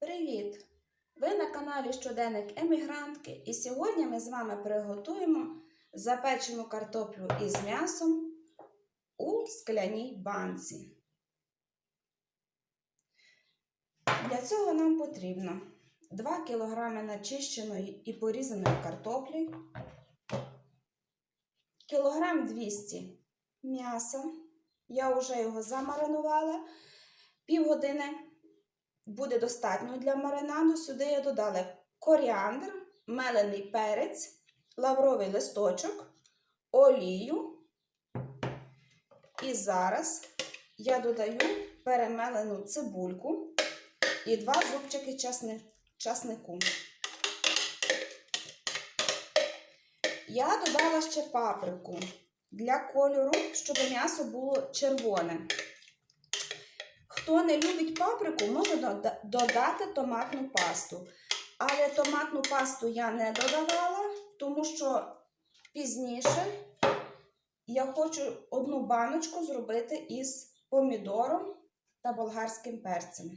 Привіт! Ви на каналі Щоденник Емігрантки, і сьогодні ми з вами приготуємо запечену картоплю із м'ясом у скляній банці. Для цього нам потрібно 2 кг начищеної і порізаної картоплі, кілограм 200 м'яса. Я вже його замаринувала. Півгодини буде достатньо для маринаду. Сюди я додала коріандр, мелений перець, лавровий листочок, олію. І зараз я додаю перемелену цибульку і два зубчики часни- часнику. Я додала ще паприку для кольору, щоб м'ясо було червоне. Хто не любить паприку, може додати томатну пасту. Але томатну пасту я не додавала, тому що пізніше я хочу одну баночку зробити із помідором та болгарським перцем.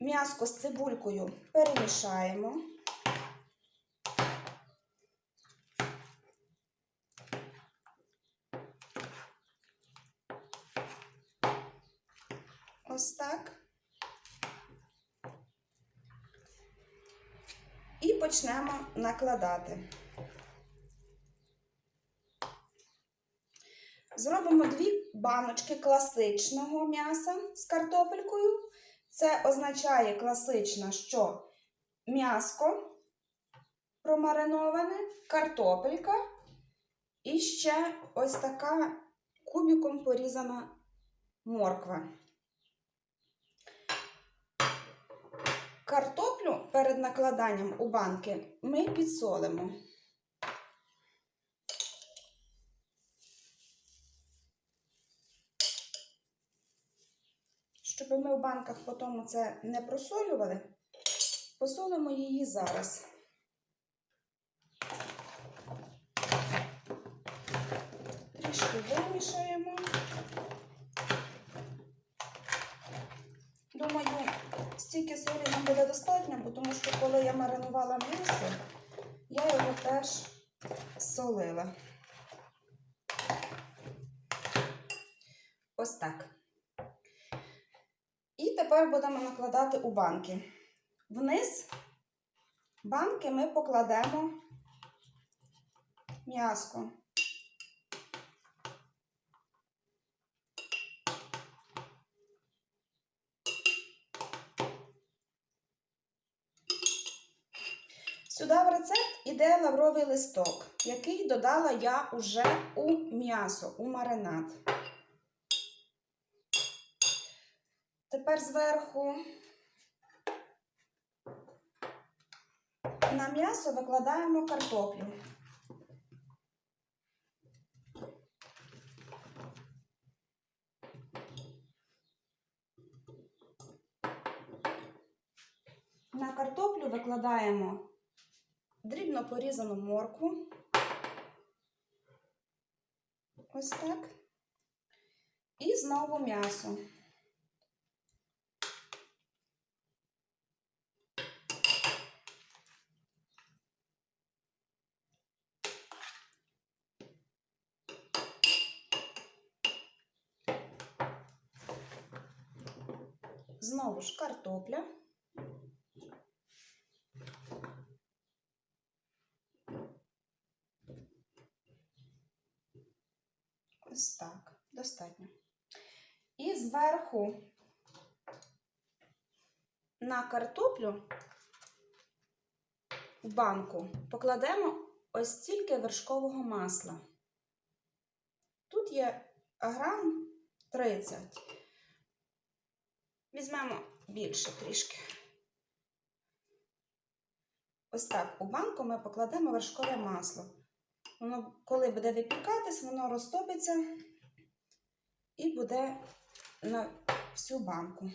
М'яско з цибулькою перемішаємо. Ось так. І почнемо накладати. Зробимо дві баночки класичного м'яса з картопелькою. Це означає класично, що м'яско промариноване, картопелька і ще ось така кубиком порізана морква. Картоплю перед накладанням у банки ми підсолимо. Щоб ми в банках потім це не просолювали, посолимо її зараз. Трішки вимішаємо. Стільки солі нам буде достатньо, бо тому що коли я маринувала м'ясо, я його теж солила. Ось так. І тепер будемо накладати у банки. Вниз банки ми покладемо м'яско. Сюди в рецепт іде лавровий листок, який додала я уже у м'ясо, у маринад. Тепер зверху на м'ясо викладаємо картоплю. На картоплю викладаємо дрібно порізану моркву. Ось так. І знову м'ясо. Знову ж картопля. Ось так, достатньо. І зверху на картоплю в банку покладемо ось стільки вершкового масла. Тут є грам 30. Візьмемо більше трішки. Ось так у банку ми покладемо вершкове масло. Воно, коли буде випікатись, воно розтопиться і буде на всю банку.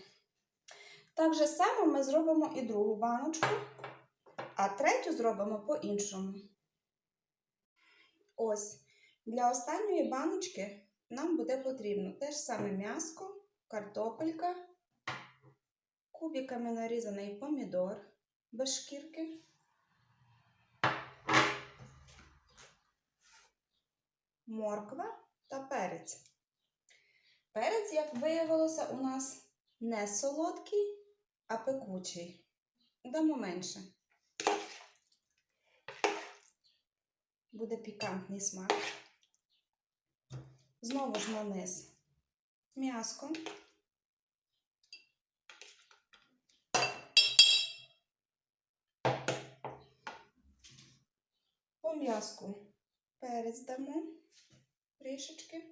Так же само ми зробимо і другу баночку, а третю зробимо по-іншому. Ось, для останньої баночки нам буде потрібно те ж саме м'яско, картопелька кубиками нарізаний помідор без шкірки. Морква та перець. Перець, як виявилося, у нас не солодкий, а пекучий. Дамо менше. Буде пікантний смак. Знову ж на низ м'яско. По м'язку перець дамо трішечки.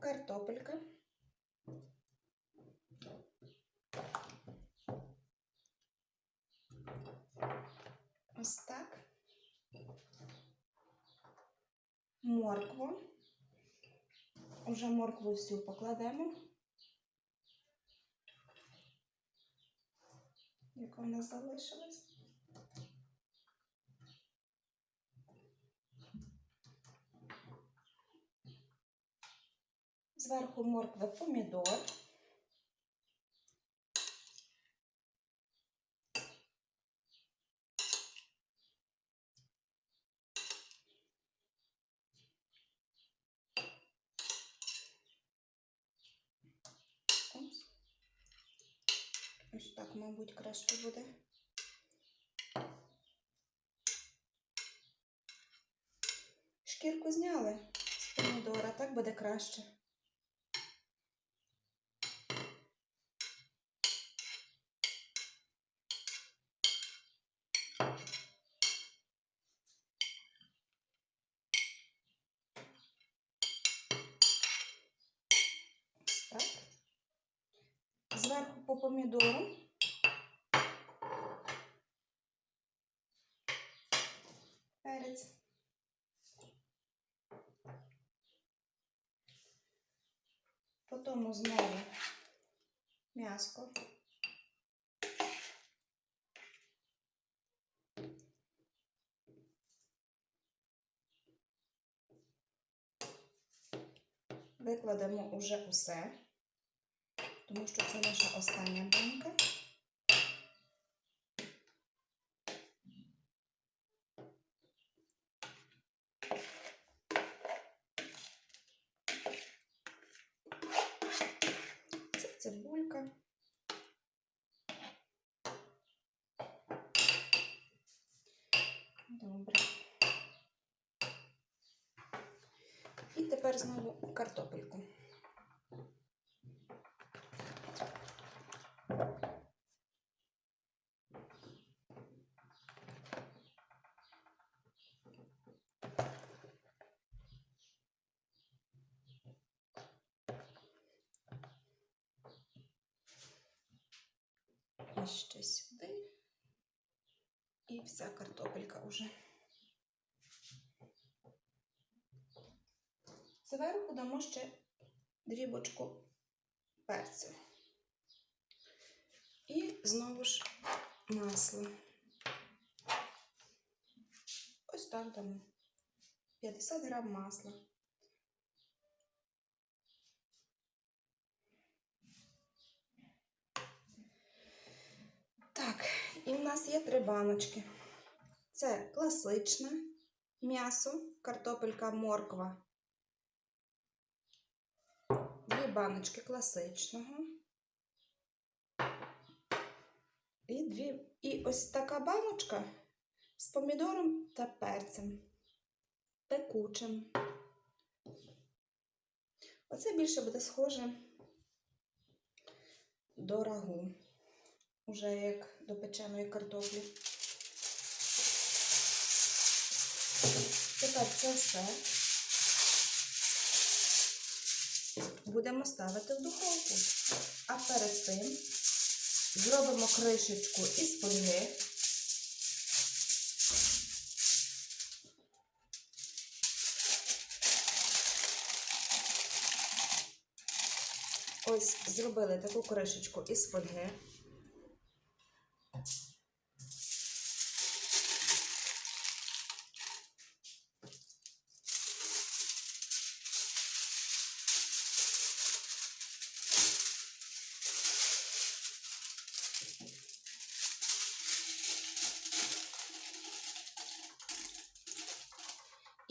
Картопелька. Ось так. Моркву. Уже моркву всю покладемо. Яка в нас залишилась. Зверху моркви помідор. Ось. Так, мабуть, краще буде. Шкірку зняли з помідора, так буде краще. По помідору. Перець. Потім знову м'яско. Викладемо уже усе, тому що це наша остання банка. Це цибулька. Добре. І тепер знову картопельку. Ось ще сюди. І вся картопелька уже. Зверху дамо ще дрібочку перцю. Знову ж масло. Ось так дамо. 50 грам масла. Так, і в нас є три баночки. Це класичне м'ясо, картопелька, морква. Дві баночки класичного. І, дві, і ось така баночка з помідором та перцем. Пекучим. Оце більше буде схоже до рагу. Уже як до печеної картоплі. Тепер це все будемо ставити в духовку. А перед тим зробимо кришечку із фольги. Ось зробили таку кришечку із фольги.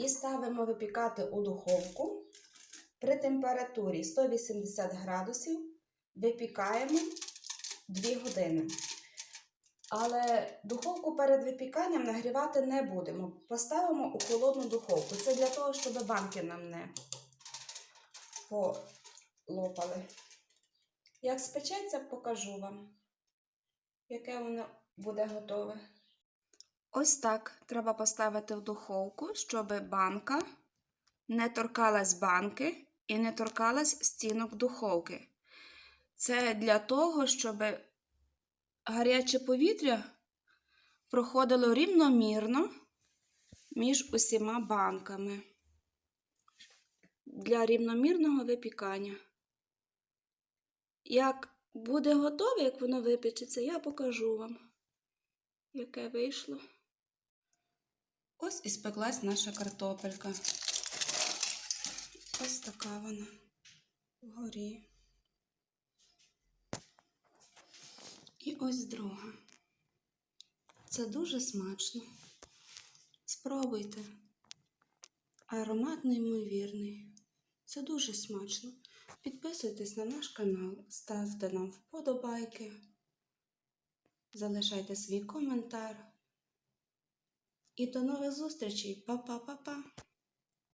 І ставимо випікати у духовку при температурі 180 градусів. Випікаємо 2 години. Але духовку перед випіканням нагрівати не будемо. Поставимо у холодну духовку. Це для того, щоб банки нам не полопали. Як спечеться, покажу вам, яке воно буде готове. Ось так треба поставити в духовку, щоб банка не торкалась банки і не торкалась стінок духовки. Це для того, щоб гаряче повітря проходило рівномірно між усіма банками для рівномірного випікання. Як буде готове, як воно випечеться, я покажу вам, яке вийшло. Ось і спеклась наша картопелька. Ось така вона вгорі. І ось друга. Це дуже смачно. Спробуйте. Аромат неймовірний. Це дуже смачно. Підписуйтесь на наш канал, ставте нам вподобайки, залишайте свій коментар. І до нових зустрічей. Па-па-па-па!